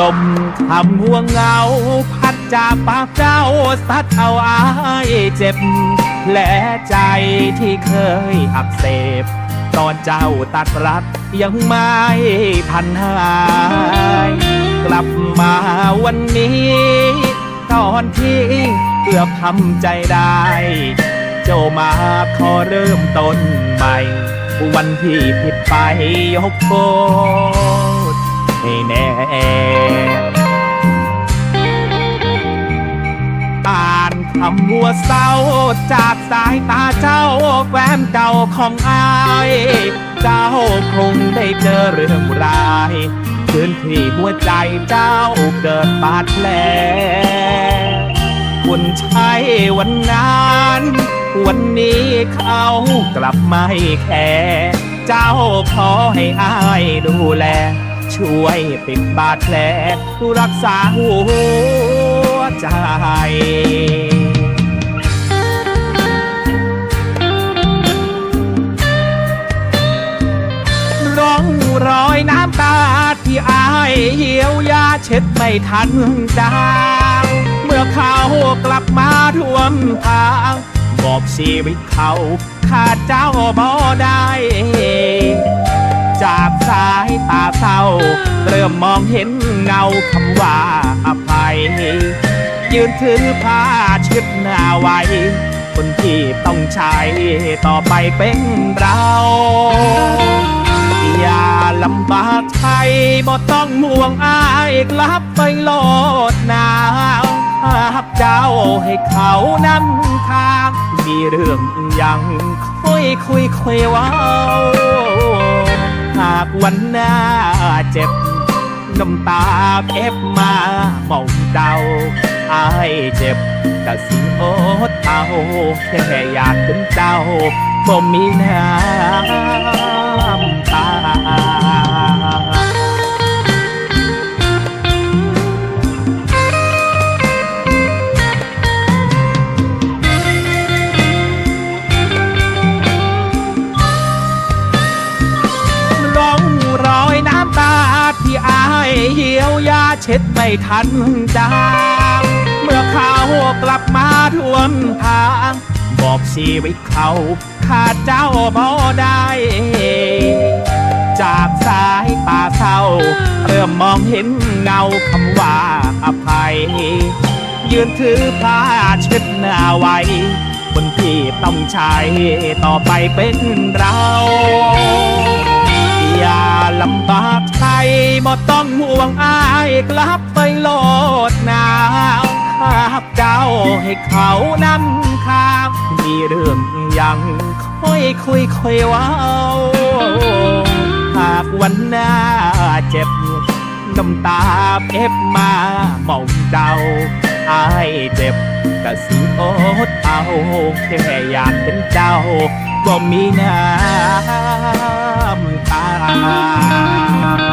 ลมทำห่วงเหงา พัดจากปากเจ้าสัดเอาอายเจ็บแผลใจที่เคยอักเสบ ตอนเจ้าตัดรักยังไม่ทันหาย กลับมาวันนี้ ตอนที่เกือบทำใจได้ เจ้ามาขอเริ่มต้นใหม่ วันที่ผิดไปยกโทษ ให้แน่อ่านคำหัวเศร้า จากสายตาเจ้าแฟนเก่าของอาย เจ้าคงได้เจอเรื่องร้ายคืนที่หัวใจเจ้าเกิดบาดแผลคุณใช้วันนั้นวันนี้เขากลับไม่แคร์เจ้าขอให้อายดูแล ช่วยปิดบาดแผลรักษาหัวใจร่องรอยน้ำตาที่อายเหี่ยวยาเช็ดไม่ทันจางเมื่อเขากลับมาท่วมทางบอกชีวิตเขาขาดเจ้าบ่ได้ จากสายตาเศร้า เริ่มมองเห็นเงาคำว่าอภัย ยืนถือผ้าเช็ดหน้าไว้ คนที่ต้องใช้ต่อไปเป็นเรา อย่าลำบากใจบ่ต้องห่วงอายกลับไปโลดหนาวหากเจ้าให้เขานำทาง มีเรื่องยังคุยคุยคุยว้าหากวันหน้าเจ็บ น้ำตาเอ็บมาเมาเดาอายเจ็บกะสิอดเอาแค่อยากเป็นเจ้าบ่มีน้ำ ที่อายเหี่ยวยาเช็ดไม่ทันจางเมื่อเขากลับมาท่วมทางบอกชีวิตเขาขาดเจ้าบ่ได้ จากสายตาเศร้า เริ่มมองเห็นเงาคำว่าอภัย ยืนถือผ้าเช็ดหน้าไว้คนที่ต้องใช้ต่อไปเป็นเรา อย่า ลำบากใจบ่ต้องห่วงอายกลับไปโลดหนาวหากเจ้าให้เขานำทางมีเรื่องยังค่อยคุยคุยว้าหากวันหน้าเจ็บน้ำตาเก็บมาเมาเดาอายเจ็บกะสิอดเอาแค่อยากเป็นเจ้าบ่มีน้ำตา